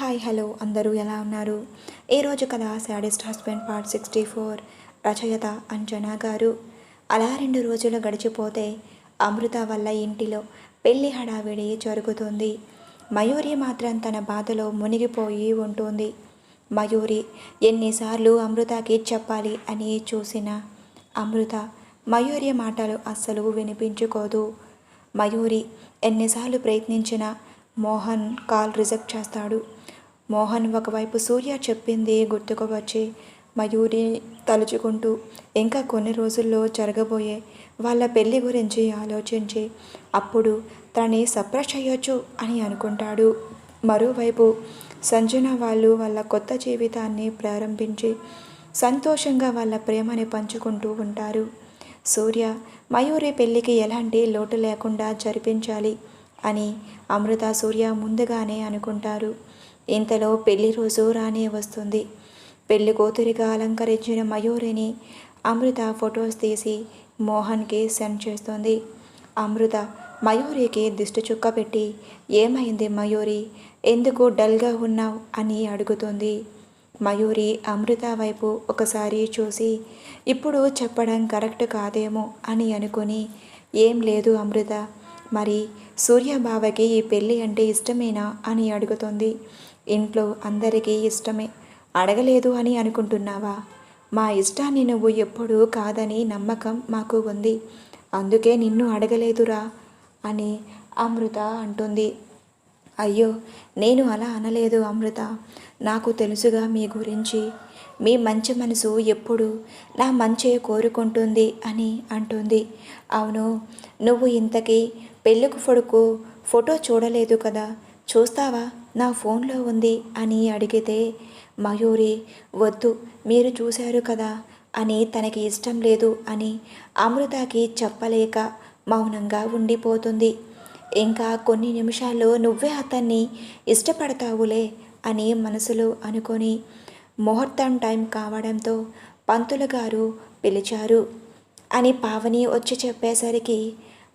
Hi hello అందరూ ఎలా ఉన్నారు? ఈరోజు కథ saddest husband part sixty four రచయిత అంజనా గారు. అలా రెండు రోజులు గడిచిపోతే అమృత వల్ల ఇంటిలో పెళ్ళి హడావిడి జరుగుతుంది. మయూరి మాత్రం తన బాధలో మునిగిపోయి ఉంటుంది. మయూరి ఎన్నిసార్లు అమృతకి చెప్పాలి అని చూసిన అమృత మయూరి మాటలు అస్సలు వినిపించుకోదు. మయూరి ఎన్నిసార్లు ప్రయత్నించినా మోహన్ కాల్ రిజెక్ట్ చేస్తాడు. మోహన్ ఒకవైపు సూర్య చెప్పింది గుర్తుకు వచ్చి మయూరి తలుచుకుంటూ ఇంకా కొన్ని రోజుల్లో జరగబోయే వాళ్ళ పెళ్ళి గురించి ఆలోచించి అప్పుడు తనని సప్రెస్ చేయొచ్చు అని అనుకుంటాడు. మరోవైపు సంజన వాళ్ళు వాళ్ళ కొత్త జీవితాన్ని ప్రారంభించి సంతోషంగా వాళ్ళ ప్రేమని పంచుకుంటూ ఉంటారు. సూర్య మయూరి పెళ్ళికి ఎలాంటి లోటు లేకుండా జరిపించాలి. అని అమృత సూర్య ముందుగానే అనుకుంటారు. ఇంతలో పెళ్ళి రోజు రానే వస్తుంది. పెళ్ళి కూతురిగా అలంకరించిన మయూరిని అమృత ఫొటోస్ తీసి మోహన్కి సెండ్ చేస్తుంది. అమృత మయూరికి దిష్టి చుక్క పెట్టి ఏమైంది మయూరి? ఎందుకు డల్గా ఉన్నావు? అని అడుగుతుంది. మయూరి అమృత వైపు ఒకసారి చూసి ఇప్పుడు చెప్పడం కరెక్ట్ కాదేమో అని అనుకుని ఏం లేదు అమృత. మరి సూర్యబావకి ఈ పెళ్ళి అంటే ఇష్టమేనా అని అడుగుతుంది. ఇంట్లో అందరికీ ఇష్టమే. అడగలేదు అని అనుకుంటున్నావా? మా ఇష్టాన్ని నువ్వు ఎప్పుడూ కాదని నమ్మకం మాకు ఉంది. అందుకే నిన్ను అడగలేదురా అని అమృత అంటుంది. అయ్యో నేను అలా అనలేదు అమృత. నాకు తెలుసుగా మీ గురించి. మీ మంచి మనసు ఎప్పుడు నా మంచే కోరుకుంటుంది అని అంటుంది. అవును నువ్వు ఇంతకీ పెళ్ళికు కొడుకు ఫోటో చూడలేదు కదా చూస్తావా? నా ఫోన్లో ఉంది అని అడిగితే మయూరి వద్దు మీరు చూశారు కదా అని తనకి ఇష్టం లేదు అని అమృతకి చెప్పలేక మౌనంగా ఉండిపోతుంది. ఇంకా కొన్ని నిమిషాల్లో నువ్వే అతన్ని ఇష్టపడతావులే అని మనసులో అనుకొని ముహూర్తం టైం కావడంతో పంతులు గారు పిలిచారు అని పావని వచ్చి చెప్పేసరికి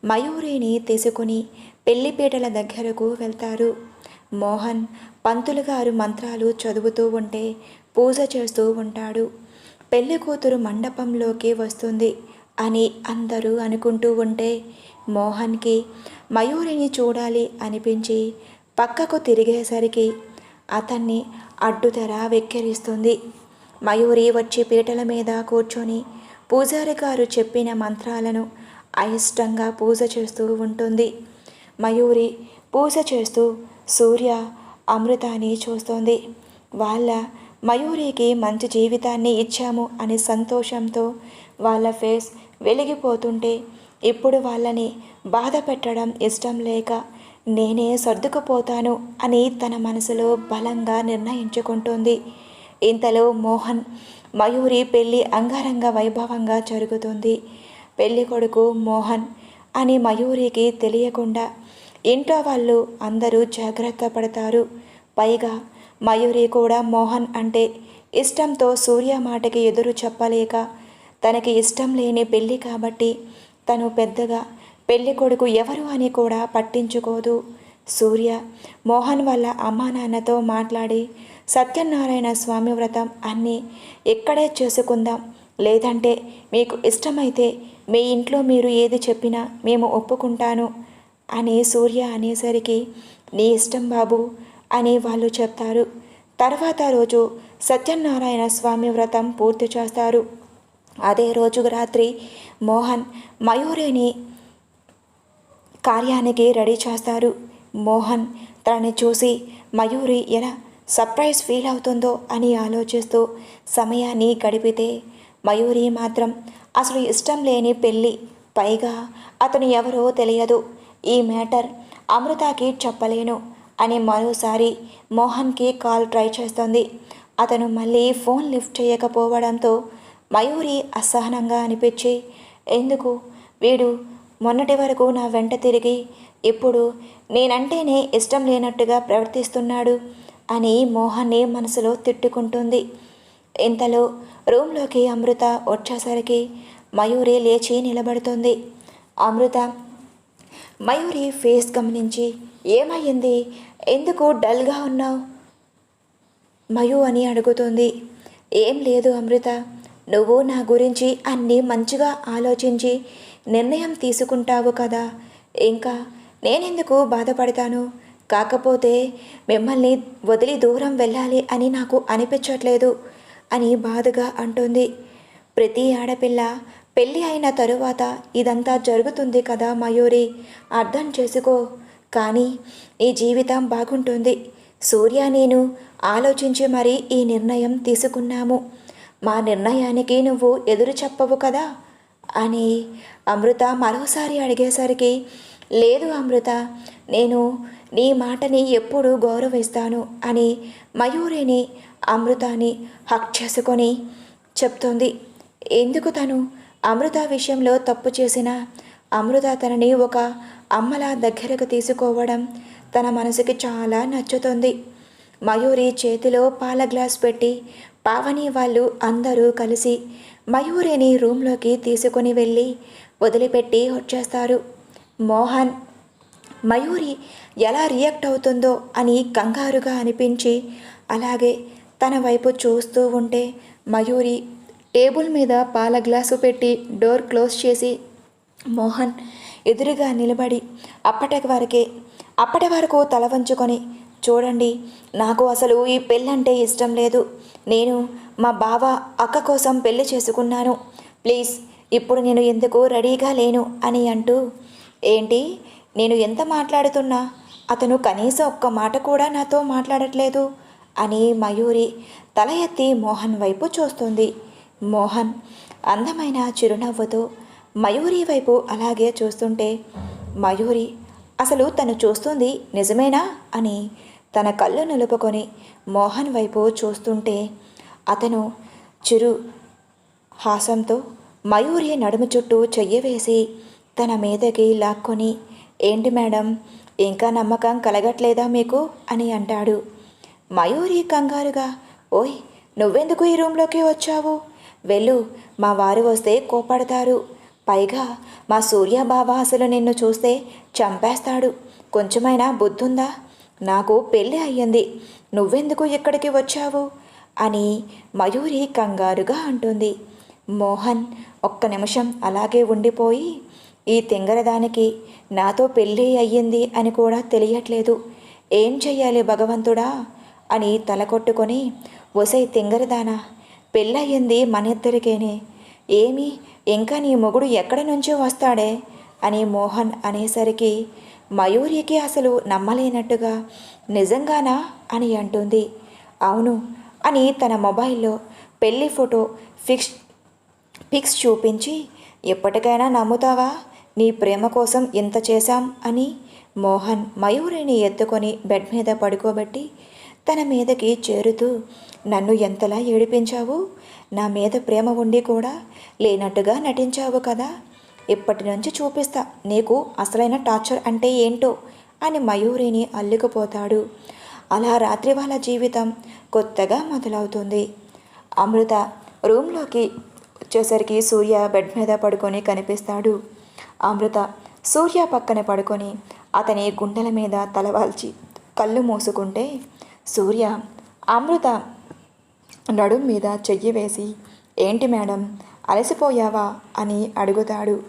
మయూరిని తీసుకుని పెళ్ళిపీటల దగ్గరకు వెళ్తారు. మోహన్ పంతులు గారు మంత్రాలు చదువుతూ ఉంటే పూజ చేస్తూ ఉంటాడు. పెళ్ళి కూతురు మండపంలోకి వస్తుంది అని అందరూ అనుకుంటూ ఉంటే మోహన్కి మయూరిని చూడాలి అనిపించి పక్కకు తిరిగేసరికి అతన్ని అడ్డుతెర వెక్కిరిస్తుంది. మయూరి వచ్చి పీటల మీద కూర్చొని పూజారి గారు చెప్పిన మంత్రాలను అయిష్టంగా పూజ చేస్తూ ఉంటుంది. మయూరి పూజ చేస్తూ సూర్య అమృతాన్ని చూస్తోంది. వాళ్ళ మయూరికి మంచి జీవితాన్ని ఇచ్చాము అనే సంతోషంతో వాళ్ళ ఫేస్ వెలిగిపోతుంటే ఇప్పుడు వాళ్ళని బాధ పెట్టడం ఇష్టం లేక నేనే సర్దుకుపోతాను అని తన మనసులో బలంగా నిర్ణయించుకుంటుంది. ఇంతలో మోహన్ మయూరి పెళ్ళి అంగరంగ వైభవంగా జరుగుతుంది. పెళ్ళి కొడుకు మోహన్ అని మయూరికి తెలియకుండా ఇంట్లో వాళ్ళు అందరూ జాగ్రత్త పడతారు. పైగా మయూరి కూడా మోహన్ అంటే ఇష్టంతో సూర్య మాటకి ఎదురు చెప్పలేక తనకి ఇష్టం లేని పెళ్ళి కాబట్టి తను పెద్దగా పెళ్ళి కొడుకు ఎవరు అని కూడా పట్టించుకోదు. సూర్య మోహన్ వాళ్ళ అమ్మా నాన్నతో మాట్లాడి సత్యనారాయణ స్వామి వ్రతం అన్నీ ఇక్కడే చేసుకుందాం లేదంటే మీకు ఇష్టమైతే మీ ఇంట్లో మీరు ఏది చెప్పినా మేము ఒప్పుకుంటాను. అని సూర్య అనేసరికి నీ ఇష్టం బాబు అని వాళ్ళు చెప్తారు. తర్వాత రోజు సత్యనారాయణ స్వామి వ్రతం పూర్తి చేస్తారు. అదే రోజు రాత్రి మోహన్ మయూరిని కార్యానికి రెడీ చేస్తారు. మోహన్ తనని చూసి మయూరి ఎలా సర్ప్రైజ్ ఫీల్ అవుతుందో అని ఆలోచిస్తూ సమయాన్ని గడిపితే మయూరి మాత్రం అసలు ఇష్టం లేని పెళ్ళి. పైగా అతను ఎవరో తెలియదు. ఈ మ్యాటర్ అమృతకి చెప్పలేను అని మరోసారి మోహన్కి కాల్ ట్రై చేస్తుంది. అతను మళ్ళీ ఫోన్ లిఫ్ట్ చేయకపోవడంతో మయూరి అసహనంగా అనిపించి ఎందుకు? వీడు మొన్నటి వరకు నా వెంట తిరిగి ఇప్పుడు నేనంటేనే ఇష్టం లేనట్టుగా ప్రవర్తిస్తున్నాడు అని మోహన్ని మనసులో తిట్టుకుంటుంది. ఇంతలో రూమ్లోకి అమృత వచ్చేసరికి మయూరి లేచి నిలబడుతుంది. అమృత మయూరి ఫేస్ గమనించి ఏమయ్యింది ఎందుకు డల్గా ఉన్నావు? మయు అని అడుగుతుంది. ఏం లేదు అమృత నువ్వు నా గురించి అన్నీ మంచిగా ఆలోచించి నిర్ణయం తీసుకుంటావు కదా. ఇంకా నేనెందుకు బాధపడతాను? కాకపోతే మిమ్మల్ని వదిలి దూరం వెళ్ళాలి అని నాకు అనిపించట్లేదు. అని బాధగా అంటుంది. ప్రతి ఆడపిల్ల పెళ్ళి అయిన తరువాత ఇదంతా జరుగుతుంది కదా మయూరి అర్థం చేసుకో. కానీ నీ జీవితం బాగుంటుంది. సూర్య నేను ఆలోచించి మరీ ఈ నిర్ణయం తీసుకున్నాము. మా నిర్ణయానికి నువ్వు ఎదురు చెప్పవు కదా? అని అమృత మరోసారి అడిగేసరికి లేదు అమృత నేను నీ మాటని ఎప్పుడు గౌరవిస్తాను అని మయూరిని అమృతాని హక్ చేసుకొని చెప్తోంది. ఎందుకు తను అమృత విషయంలో తప్పు చేసిన అమృత తనని ఒక అమ్మలా దగ్గరకు తీసుకోవడం తన మనసుకి చాలా నచ్చుతుంది. మయూరి చేతిలో పాల గ్లాస్ పెట్టి పావని వాళ్ళు అందరూ కలిసి మయూరిని రూమ్లోకి తీసుకొని వెళ్ళి వదిలిపెట్టి వచ్చేస్తారు. మోహన్ మయూరి ఎలా రియాక్ట్ అవుతుందో అని కంగారుగా అనిపించి అలాగే తన వైపు చూస్తూ ఉంటే మయూరి టేబుల్ మీద పాల గ్లాసు పెట్టి డోర్ క్లోజ్ చేసి మోహన్ ఎదురుగా నిలబడి అప్పటి వరకే అప్పటి వరకు తల వంచుకొని చూడండి నాకు అసలు ఈ పెళ్ళంటే ఇష్టం లేదు. నేను మా బావ అక్క కోసం పెళ్ళి చేసుకున్నాను. ప్లీజ్ ఇప్పుడు నేను ఎందుకు రెడీగా లేను? అని అంటూ ఏంటి నేను ఎంత మాట్లాడుతున్నా అతను కనీసం ఒక్క మాట కూడా నాతో మాట్లాడట్లేదు. అని మయూరి తల ఎత్తి మోహన్ వైపు చూస్తుంది. మోహన్ అందమైన చిరునవ్వుతో మయూరి వైపు అలాగే చూస్తుంటే మయూరి అసలు తను చూస్తుంది నిజమేనా? అని తన కళ్ళు నిలుపుకొని మోహన్ వైపు చూస్తుంటే అతను చిరు హాసంతో మయూరి నడుము చుట్టూ చెయ్యి వేసి తన మీదకి లాక్కొని ఏంటి మేడం ఇంకా నమ్మకం కలగట్లేదా మీకు? అని అంటాడు. మయూరి కంగారుగా ఓయ్ నువ్వెందుకు ఈ రూమ్లోకి వచ్చావు? వెళ్ళు మా వారు వస్తే కోపడతారు పైగా మా సూర్య బాబా అసలు నిన్ను చూస్తే చంపేస్తాడు. కొంచెమైనా బుద్ధుందా? నాకు పెళ్ళి అయ్యింది. నువ్వెందుకు ఇక్కడికి వచ్చావు? అని మయూరి కంగారుగా అంటుంది. మోహన్ ఒక్క నిమిషం అలాగే ఉండిపోయి ఈ తింగరదానికి నాతో పెళ్ళి అయ్యింది అని కూడా తెలియట్లేదు. ఏం చెయ్యాలి భగవంతుడా? అని తల కొట్టుకొని ఒసై తింగరదానా పెళ్ళయింది మన ఇద్దరికేనే ఏమి ఇంకా నీ మొగుడు ఎక్కడి నుంచో వస్తాడే? అని మోహన్ అనేసరికి మయూరికి అసలు నమ్మలేనట్టుగా నిజంగానా? అని అంటుంది. అవును అని తన మొబైల్లో పెళ్ళి ఫోటో ఫిక్స్ ఫిక్స్ చూపించి ఎప్పటికైనా నమ్ముతావా? నీ ప్రేమ కోసం ఇంత చేశాం అని మోహన్ మయూరిని ఎత్తుకొని బెడ్ మీద పడుకోబెట్టి తన మీదకి చేరుతూ నన్ను ఎంతలా ఏడిపించావు? నా మీద ప్రేమ ఉండి కూడా లేనట్టుగా నటించావు కదా. ఇప్పటి నుంచి చూపిస్తా. నీకు అసలైన టార్చర్ అంటే ఏంటో? అని మయూరిని అల్లుకుపోతాడు. అలా రాత్రి వాళ్ళ జీవితం కొత్తగా మొదలవుతుంది. అమృత రూమ్లోకి వచ్చేసరికి సూర్య బెడ్ మీద పడుకొని కనిపిస్తాడు. అమృత సూర్య పక్కన పడుకొని అతని గుండెల మీద తలవాల్చి కళ్ళు మూసుకుంటే సూర్య అమృత నడుం మీద చెయ్యి వేసి ఏంటి మేడం అలసిపోయావా? అని అడుగుతాడు.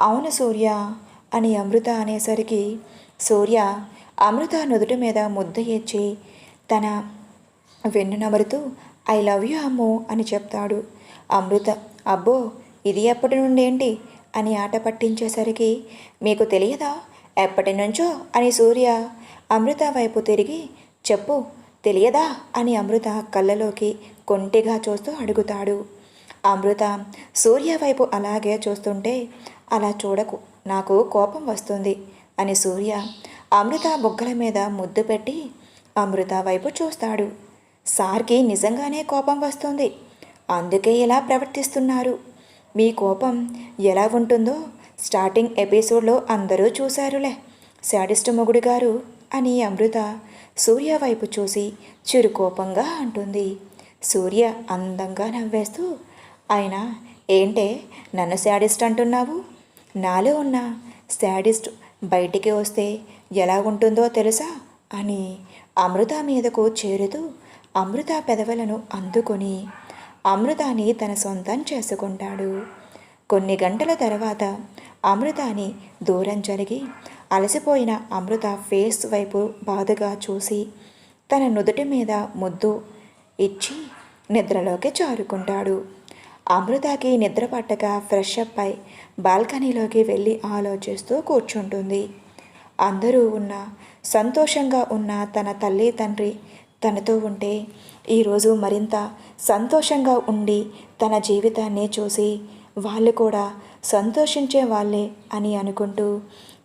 అవును సూర్య అని అమృత అనేసరికి సూర్య అమృత నుదుటి మీద ముద్ద ఇచ్చి తన వెన్ను నమరుతూ ఐ లవ్ యూ అమ్మో అని చెప్తాడు. అమృత అబ్బో ఇది ఎప్పటి నుండి ఏంటి అని ఆట పట్టించేసరికి మీకు తెలియదా? ఎప్పటి నుంచో? అని సూర్య అమృత వైపు తిరిగి చెప్పు తెలియదా? అని అమృత కళ్ళలోకి కొంటిగా చూస్తూ అడుగుతాడు. అమృత సూర్య వైపు అలాగే చూస్తుంటే అలా చూడకు నాకు కోపం వస్తుంది అని సూర్య అమృత బుగ్గల మీద ముద్దు పెట్టి అమృత వైపు చూస్తాడు. సార్కి నిజంగానే కోపం వస్తుంది. అందుకే ఇలా ప్రవర్తిస్తున్నారు. మీ కోపం ఎలా ఉంటుందో స్టార్టింగ్ ఎపిసోడ్లో అందరూ చూశారులే శాడిస్ట్ మొగుడు గారు అని అమృత సూర్య వైపు చూసి చిరుకోపంగా అంటుంది. సూర్య అందంగా నవ్వేస్తూ ఆయన ఏంటే నన్ను శాడిస్ట్ అంటున్నావు? నాలో ఉన్న శాడిస్ట్ బయటికి వస్తే ఎలా ఉంటుందో తెలుసా? అని అమృత మీదకు చేరుతూ అమృత పెదవులను అందుకొని అమృతాని తన సొంతం చేసుకుంటాడు. కొన్ని గంటల తర్వాత అమృతాని దూరం జరిగి అలసిపోయిన అమృత ఫేస్ వైపు బాధగా చూసి తన నుదుటి మీద ముద్దు ఇచ్చి నిద్రలోకి జారుకుంటాడు. అమృతకి నిద్ర పట్టక ఫ్రెష్ అప్ అయి బాల్కనీలోకి వెళ్ళి ఆలోచిస్తూ కూర్చుంటుంది. అందరూ ఉన్న సంతోషంగా ఉన్న తన తల్లి తండ్రి తనతో ఉంటే ఈరోజు మరింత సంతోషంగా ఉండి తన జీవితాన్ని చూసి వాళ్ళు కూడా సంతోషించే వాళ్ళే అని అనుకుంటూ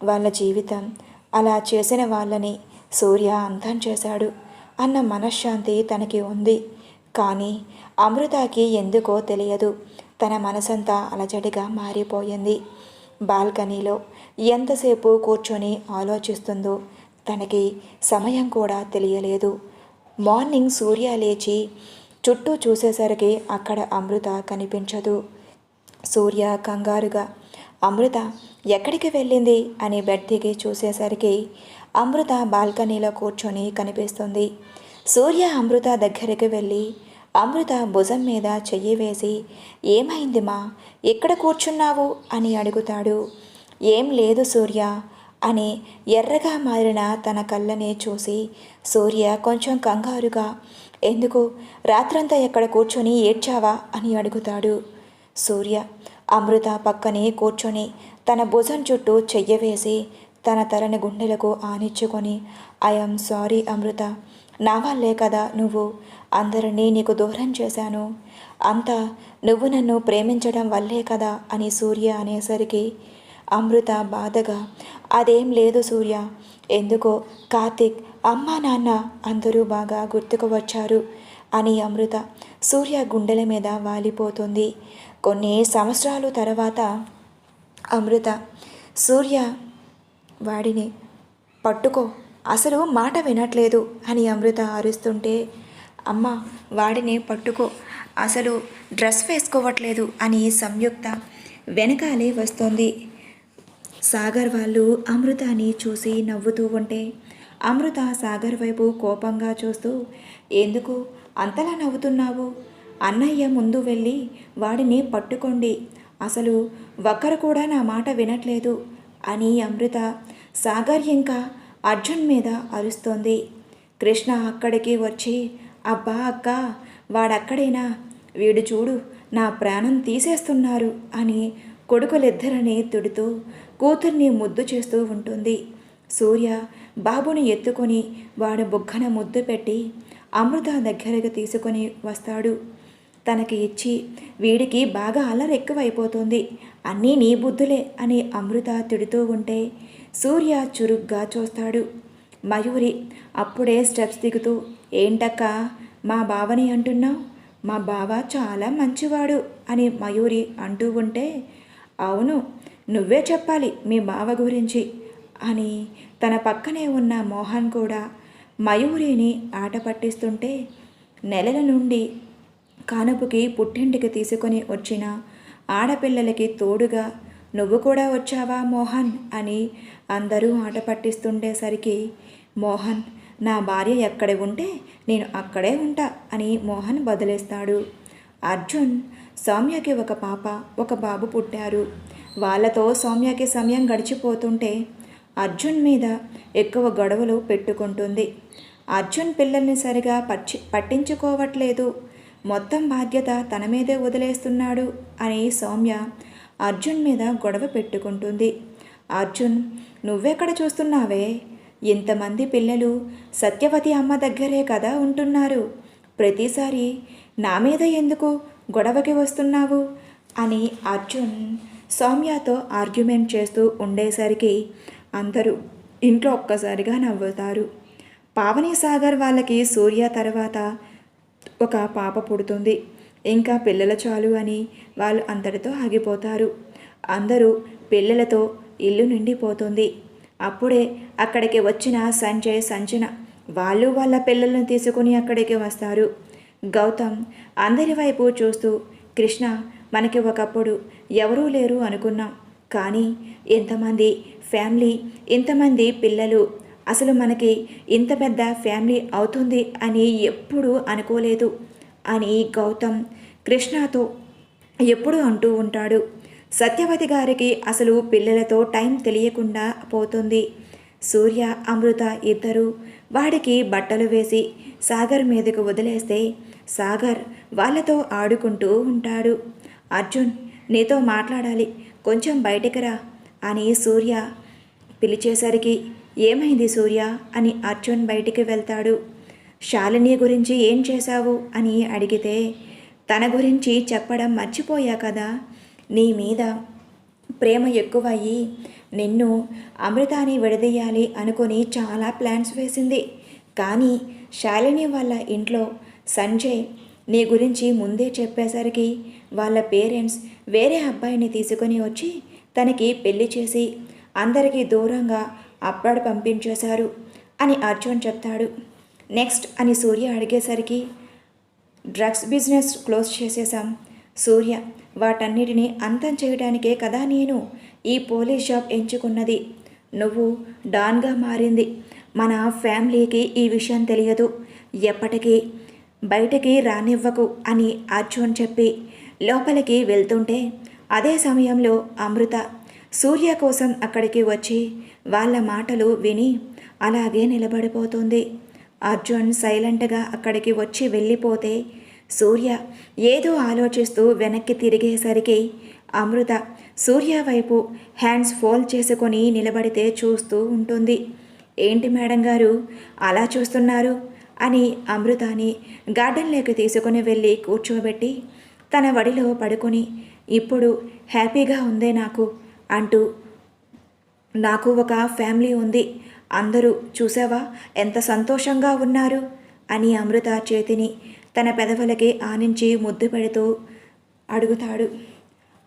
వాళ్ళ జీవితం. అలా చేసిన వాళ్ళని సూర్య అంతం చేశాడు. అన్న మనశ్శాంతి తనకి ఉంది. కానీ అమృతకి ఎందుకో తెలియదు. తన మనసంతా అలజడిగా మారిపోయింది. బాల్కనీలో ఎంతసేపు కూర్చొని ఆలోచిస్తుందో తనకి సమయం కూడా తెలియలేదు. మార్నింగ్ సూర్య లేచి చుట్టూ చూసేసరికి అక్కడ అమృత కనిపించదు. సూర్య కంగారుగా అమృత ఎక్కడికి వెళ్ళింది అని బెడ్ దిగి చూసేసరికి అమృత బాల్కనీలో కూర్చొని కనిపిస్తుంది. సూర్య అమృత దగ్గరికి వెళ్ళి అమృత భుజం మీద చెయ్యి వేసి ఏమైంది మా ఎక్కడ కూర్చున్నావు? అని అడుగుతాడు. ఏం లేదు సూర్య అని ఎర్రగా మారిన తన కళ్ళని చూసి సూర్య కొంచెం కంగారుగా ఎందుకు? రాత్రంతా ఎక్కడ కూర్చొని ఏడ్చావా? అని అడుగుతాడు సూర్య. అమృత పక్కనే కూర్చొని తన భుజం చుట్టూ చెయ్య వేసి తన తలని గుండెలకు ఆనిచ్చుకొని ఐఎమ్ సారీ అమృత నా వల్లే కదా నువ్వు అందరినీ నీకు దూరం చేశాను. అంతా నువ్వు నన్ను ప్రేమించడం వల్లే కదా అని సూర్య అనేసరికి అమృత బాధగా అదేం లేదు సూర్య ఎందుకో కార్తిక్ అమ్మ నాన్న అందరూ బాగా గుర్తుకు వచ్చారు అని అమృత సూర్య గుండెల మీద వాలిపోతుంది. కొన్ని సంవత్సరాలు తర్వాత అమృత సూర్య వాడిని పట్టుకో అసలు మాట వినట్లేదు అని అమృత అరుస్తుంటే అమ్మ వాడిని పట్టుకో అసలు డ్రెస్ వేసుకోవట్లేదు అని సంయుక్త వెనకాలే వస్తోంది. సాగర్ వాళ్ళు అమృతని చూసి నవ్వుతూ ఉంటే అమృత సాగర్ వైపు కోపంగా చూస్తూ ఎందుకు అంతలా నవ్వుతున్నావు? అన్నయ్య ముందు వెళ్ళి వాడిని పట్టుకోండి. అసలు ఒక్కరు కూడా నా మాట వినట్లేదు అని అమృత సాగర్ ఇంకా అర్జున్ మీద అరుస్తోంది. కృష్ణ అక్కడికి వచ్చి అబ్బా అక్క వాడక్కడేనా? వీడు చూడు నా ప్రాణం తీసేస్తున్నారు అని కొడుకులిద్దరిని తుడుతూ కూతుర్ని ముద్దు చేస్తూ ఉంటుంది. సూర్య బాబుని ఎత్తుకొని వాడి బుగ్గన ముద్దు పెట్టి అమృత దగ్గరకు తీసుకొని వస్తాడు. తనకి ఇచ్చి వీడికి బాగా అల్లరెక్కువైపోతుంది అన్నీ నీ బుద్ధులే అని అమృత తిడుతూ ఉంటే సూర్య చురుగ్గా చూస్తాడు. మయూరి అప్పుడే స్టెప్స్ దిగుతూ ఏంటక్క మా బావని అంటున్నావు? మా బావ చాలా మంచివాడు అని మయూరి అంటూ ఉంటే అవును నువ్వే చెప్పాలి మీ బావ గురించి అని తన పక్కనే ఉన్న మోహన్ కూడా మయూరిని ఆట పట్టిస్తుంటే నెలల నుండి కానుపుకి పుట్టింటికి తీసుకొని వచ్చిన ఆడపిల్లలకి తోడుగా నువ్వు కూడా వచ్చావా మోహన్? అని అందరూ ఆట పట్టిస్తుండేసరికి మోహన్ నా భార్య ఎక్కడ ఉంటే నేను అక్కడే ఉంటా అని మోహన్ బదిలేస్తాడు అర్జున్ సౌమ్యకి ఒక పాప ఒక బాబు పుట్టారు. వాళ్ళతో సౌమ్యకి సమయం గడిచిపోతుంటే అర్జున్ మీద ఎక్కువ గొడవలు పెట్టుకుంటుంది. అర్జున్ పిల్లల్ని సరిగా పచ్చి పట్టించుకోవట్లేదు. మొత్తం బాధ్యత తన మీదే వదిలేస్తున్నాడు అని సౌమ్య అర్జున్ మీద గొడవ పెట్టుకుంటుంది. అర్జున్ నువ్వెక్కడ చూస్తున్నావే? ఇంతమంది పిల్లలు సత్యవతి అమ్మ దగ్గరే కదా ఉంటున్నారు. ప్రతిసారి నా మీద ఎందుకు గొడవకి వస్తున్నావు? అని అర్జున్ సౌమ్యతో ఆర్గ్యుమెంట్ చేస్తూ ఉండేసరికి అందరూ ఇంట్లో ఒక్కసారిగా నవ్వుతారు. పావని సాగర్ వాళ్ళకి సూర్య తర్వాత ఒక పాప పుడుతుంది. ఇంకా పిల్లల చాలు అని వాళ్ళు అంతటితో ఆగిపోతారు. అందరూ పిల్లలతో ఇల్లు నిండిపోతుంది. అప్పుడే అక్కడికి వచ్చిన సంజయ్ సంజన వాళ్ళు వాళ్ళ పిల్లలను తీసుకుని అక్కడికి వస్తారు. గౌతమ్ అందరి వైపు చూస్తూ కృష్ణ మనకి ఒకప్పుడు ఎవరూ లేరు అనుకున్నాం. కానీ ఇంతమంది ఫ్యామిలీ ఇంతమంది పిల్లలు అసలు మనకి ఇంత పెద్ద ఫ్యామిలీ అవుతుంది అని ఎప్పుడూ అనుకోలేదు అని గౌతమ్ కృష్ణతో ఎప్పుడు అంటూ ఉంటాడు. సత్యవతి గారికి అసలు పిల్లలతో టైం తెలియకుండా పోతుంది. సూర్య అమృత ఇద్దరు వాడికి బట్టలు వేసి సాగర్ మీదకు వదిలేస్తే సాగర్ వాళ్ళతో ఆడుకుంటూ ఉంటాడు. అర్జున్ నీతో మాట్లాడాలి. కొంచెం బయటికి రా అని సూర్య పిలిచేసరికి ఏమైంది సూర్య? అని అర్జున్ బయటికి వెళ్తాడు. శాలిని గురించి ఏం చేశావు? అని అడిగితే తన గురించి చెప్పడం మర్చిపోయా కదా? నీ మీద ప్రేమ ఎక్కువయ్యి నిన్ను అమృతాన్ని విడదీయాలి అనుకుని చాలా ప్లాన్స్ వేసింది. కానీ శాలిని వాళ్ళ ఇంట్లో సంజయ్ నీ గురించి ముందే చెప్పేసరికి వాళ్ళ పేరెంట్స్ వేరే అబ్బాయిని తీసుకొని వచ్చి తనకి పెళ్ళి చేసి అందరికీ దూరంగా అప్పాడు పంపించేశారు అని అర్జున్ చెప్తాడు. నెక్స్ట్ అని సూర్య అడిగేసరికి డ్రగ్స్ బిజినెస్ క్లోజ్ చేసేశాం. సూర్య వాటన్నిటిని అంతం చేయడానికే కదా నేను ఈ పోలీస్ జాబ్ ఎంచుకున్నది. నువ్వు డాన్గా మారింది. మన ఫ్యామిలీకి ఈ విషయం తెలియదు. ఎప్పటికీ బయటకి రానివ్వకు అని అర్జున్ చెప్పి లోపలికి వెళ్తుంటే అదే సమయంలో అమృత సూర్య కోసం అక్కడికి వచ్చి వాళ్ళ మాటలు విని అలాగే నిలబడిపోతుంది. అర్జున్ సైలెంట్గా అక్కడికి వచ్చి వెళ్ళిపోతే సూర్య ఏదో ఆలోచిస్తూ వెనక్కి తిరిగేసరికి అమృత సూర్య వైపు హ్యాండ్స్ ఫోల్డ్ చేసుకొని నిలబడితే చూస్తూ ఉంటుంది. ఏంటి మేడం గారు? అలా చూస్తున్నారు? అని అమృతాని గార్డెన్లోకి తీసుకుని వెళ్ళి కూర్చోబెట్టి తన వడిలో పడుకొని ఇప్పుడు హ్యాపీగా ఉందే నాకు అంటూ నాకు ఒక ఫ్యామిలీ ఉంది. అందరూ చూసావా? ఎంత సంతోషంగా ఉన్నారు? అని అమృత చేతిని తన పెదవులకి ఆనించి ముద్దు పెడుతూ అడుగుతాడు.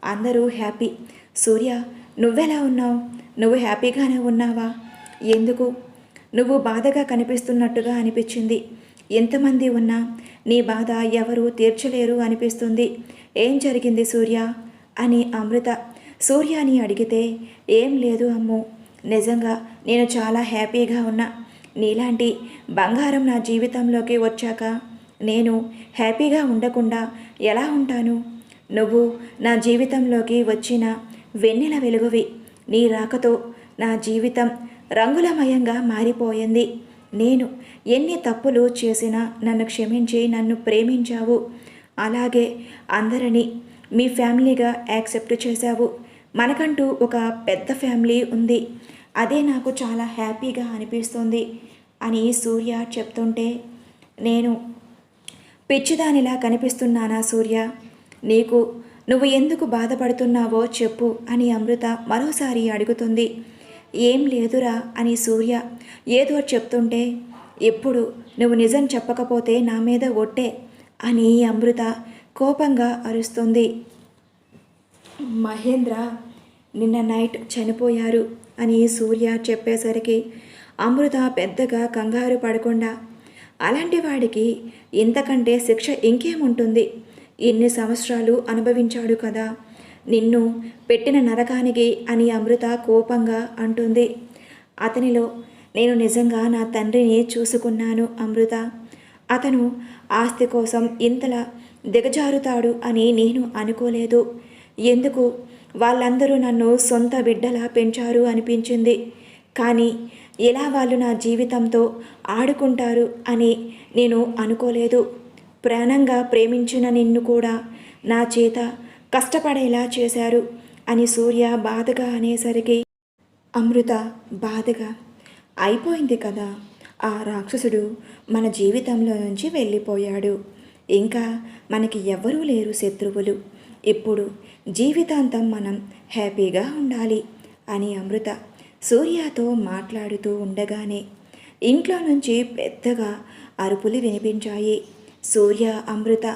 అందరూ హ్యాపీ. సూర్య నువ్వెలా ఉన్నావు? నువ్వు హ్యాపీగానే ఉన్నావా? ఎందుకు? నువ్వు బాధగా కనిపిస్తున్నట్టుగా అనిపించింది. ఎంతమంది ఉన్నా నీ బాధ ఎవరు తీర్చలేరు అనిపిస్తుంది. ఏం జరిగింది సూర్య? అని అమృత సూర్యాని అడిగితే ఏం లేదు అమ్ము నిజంగా నేను చాలా హ్యాపీగా ఉన్నా. నీలాంటి బంగారం నా జీవితంలోకి వచ్చాక నేను హ్యాపీగా ఉండకుండా ఎలా ఉంటాను? నువ్వు నా జీవితంలోకి వచ్చిన వెన్నెల వెలుగువి. నీ రాకతో నా జీవితం రంగులమయంగా మారిపోయింది. నేను ఎన్ని తప్పులు చేసినా నన్ను క్షమించి నన్ను ప్రేమించావు. అలాగే అందరినీ మీ ఫ్యామిలీగా యాక్సెప్ట్ చేశావు. మనకంటూ ఒక పెద్ద ఫ్యామిలీ ఉంది. అదే నాకు చాలా హ్యాపీగా అనిపిస్తుంది అని సూర్య చెప్తుంటే నేను పిచ్చిదానిలా కనిపిస్తున్నానా సూర్య? నీకు నువ్వు ఎందుకు బాధపడుతున్నావో చెప్పు అని అమృత మరోసారి అడుగుతుంది. ఏం లేదురా అని సూర్య ఏదో చెప్తుంటే ఎప్పుడు నువ్వు నిజం చెప్పకపోతే నా మీద ఒట్టే అని అమృత కోపంగా అరుస్తుంది. మహేంద్ర నిన్న నైట్ చనిపోయారు అని సూర్య చెప్పేసరికి అమృత పెద్దగా కంగారు పడకుండా అలాంటి వాడికి ఇంతకంటే శిక్ష ఇంకేముంటుంది? ఇన్ని సంవత్సరాలు అనుభవించాడు కదా. నిన్ను పెట్టిన నరకానికి అని అమృత కోపంగా అంటుంది. అతనిలో నేను నిజంగా నా తండ్రిని చూసుకున్నాను అమృత. అతను ఆస్తి కోసం ఇంతలా దిగజారుతాడు అని నేను అనుకోలేదు. ఎందుకు? వాళ్ళందరూ నన్ను సొంత బిడ్డలా పెంచారు అనిపించింది. కానీ ఇలా వాళ్ళు నా జీవితంతో ఆడుకుంటారు అని నేను అనుకోలేదు. ప్రాణంగా ప్రేమించిన నిన్ను కూడా నా చేత కష్టపడేలా చేశారు అని సూర్య బాధగా అనేసరికి అమృత బాధగా అయిపోయింది కదా ఆ రాక్షసుడు మన జీవితంలో నుంచి వెళ్ళిపోయాడు. ఇంకా మనకి ఎవ్వరూ లేరు శత్రువులు. ఇప్పుడు జీవితాంతం మనం హ్యాపీగా ఉండాలి అని అమృత సూర్యతో మాట్లాడుతూ ఉండగానే ఇంట్లో నుంచి పెద్దగా అరుపులు వినిపించాయి. సూర్య అమృత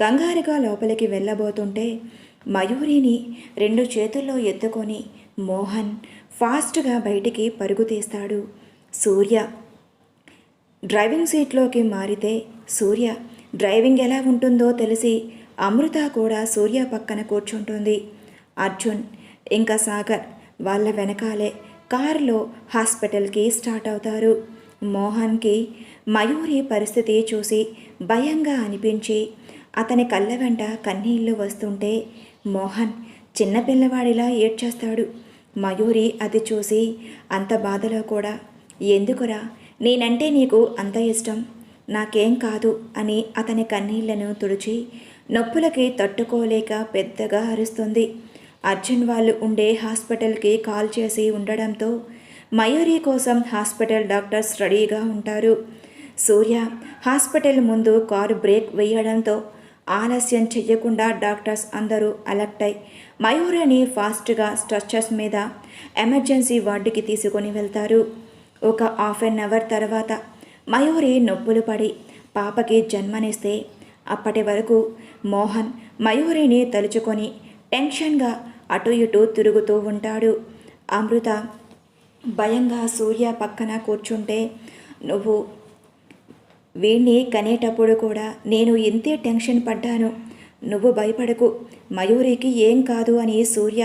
కంగారుగా లోపలికి వెళ్ళబోతుంటే మయూరిని రెండు చేతుల్లో ఎత్తుకొని మోహన్ ఫాస్ట్గా బయటికి పరుగు తీస్తాడు. సూర్య డ్రైవింగ్ సీట్లోకి మారితే సూర్య డ్రైవింగ్ ఎలా ఉంటుందో తెలిసి అమృత కూడా సూర్య పక్కన కూర్చుంటుంది. అర్జున్ ఇంకా సాగర్ వాళ్ళ వెనకాలే కారులో హాస్పిటల్కి స్టార్ట్ అవుతారు. మోహన్కి మయూరి పరిస్థితి చూసి భయంగా అనిపించి అతని కళ్ళ వెంట కన్నీళ్ళు వస్తుంటే మోహన్ చిన్నపిల్లవాడిలా ఏడ్చేస్తాడు. మయూరి అది చూసి అంత బాధలో కూడా ఎందుకురా? నేనంటే నీకు అంత ఇష్టం. నాకేం కాదు అని అతని కన్నీళ్ళను తుడిచి నొప్పులకి తట్టుకోలేక పెద్దగా అరుస్తుంది. అర్జున్ వాళ్ళు ఉండే హాస్పిటల్కి కాల్ చేసి ఉండడంతో మయూరి కోసం హాస్పిటల్ డాక్టర్స్ రెడీగా ఉంటారు. సూర్య హాస్పిటల్ ముందు కారు బ్రేక్ వేయడంతో ఆలస్యం చెయ్యకుండా డాక్టర్స్ అందరూ అలర్ట్ అయి మయూరిని ఫాస్ట్గా స్ట్రక్చర్స్ మీద ఎమర్జెన్సీ వార్డుకి తీసుకొని వెళ్తారు. ఒక హాఫ్ అన్ అవర్ తర్వాత మయూరి నొప్పులు పడి పాపకి జన్మనిస్తే అప్పటి వరకు మోహన్ మయూరిని తలుచుకొని టెన్షన్గా అటు ఇటు తిరుగుతూ ఉంటాడు. అమృత భయంగా సూర్య పక్కన కూర్చుంటే నువ్వు వీణ్ణి కనేటప్పుడు కూడా నేను ఇంతే టెన్షన్ పడ్డాను. నువ్వు భయపడకు. మయూరికి ఏం కాదు అని సూర్య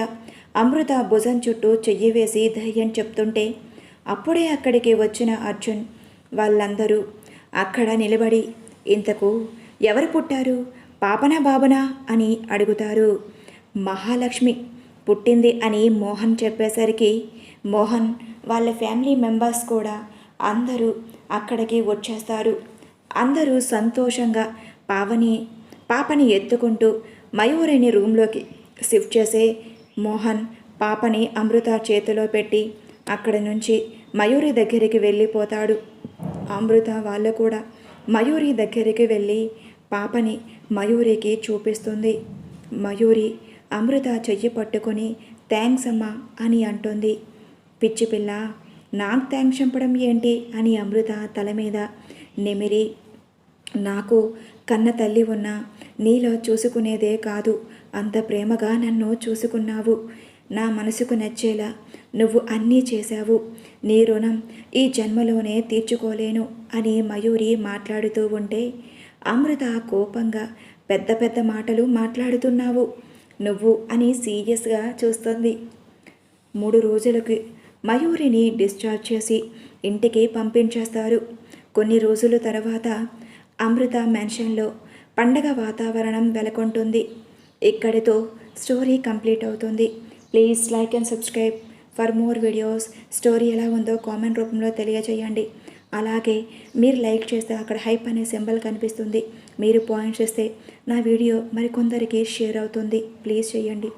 అమృత భుజం చుట్టూ చెయ్యి వేసి ధైర్యం చెప్తుంటే అప్పుడే అక్కడికి వచ్చిన అర్జున్ వాళ్ళందరూ అక్కడ నిలబడి ఇంతకు ఎవరు పుట్టారు? పాపనా బాబనా? అని అడుగుతారు. మహాలక్ష్మి పుట్టింది అని మోహన్ చెప్పేసరికి మోహన్ వాళ్ళ ఫ్యామిలీ మెంబర్స్ కూడా అందరూ అక్కడికి వచ్చేస్తారు. అందరూ సంతోషంగా పావని పాపని ఎత్తుకుంటూ మయూరిని రూమ్లోకి షిఫ్ట్ చేసే మోహన్ పాపని అమృత చేతిలో పెట్టి అక్కడి నుంచి మయూరి దగ్గరికి వెళ్ళిపోతాడు. అమృత వాళ్ళు కూడా మయూరి దగ్గరికి వెళ్ళి పాపని మయూరికి చూపిస్తుంది. మయూరి అమృత చెయ్యి పట్టుకొని థ్యాంక్స్ అమ్మా అని అంటుంది. పిచ్చి పిల్ల నాకు థ్యాంక్స్ చెప్పడం ఏంటి? అని అమృత తల మీద నిమిరి. నాకు కన్న తల్లి ఉన్న నీలో చూసుకునేదే కాదు. అంత ప్రేమగా నన్ను చూసుకున్నావు. నా మనసుకు నచ్చేలా నువ్వు అన్నీ చేశావు. నీ రుణం ఈ జన్మలోనే తీర్చుకోలేను అని మయూరి మాట్లాడుతూ ఉంటే అమృత కోపంగా పెద్ద పెద్ద మాటలు మాట్లాడుతున్నావు. నువ్వు అని సీరియస్గా చూస్తుంది. మూడు రోజులకి మయూరిని డిశ్చార్జ్ చేసి ఇంటికి పంపించేస్తారు. కొన్ని రోజుల తర్వాత అమృత మెన్షన్లో పండగ వాతావరణం వెలకొంటుంది. ఇక్కడితో స్టోరీ కంప్లీట్ అవుతుంది. Please like and subscribe for more videos. Story ఎలా ఉందో కామెంట్ రూపంలో తెలియజేయండి. అలాగే మీరు లైక్ చేస్తే అక్కడ హైప్ అనే సింబల్ కనిపిస్తుంది. మీరు పాయింట్స్ ఇస్తే నా వీడియో మరికొందరికి షేర్ అవుతుంది. ప్లీజ్ చేయండి.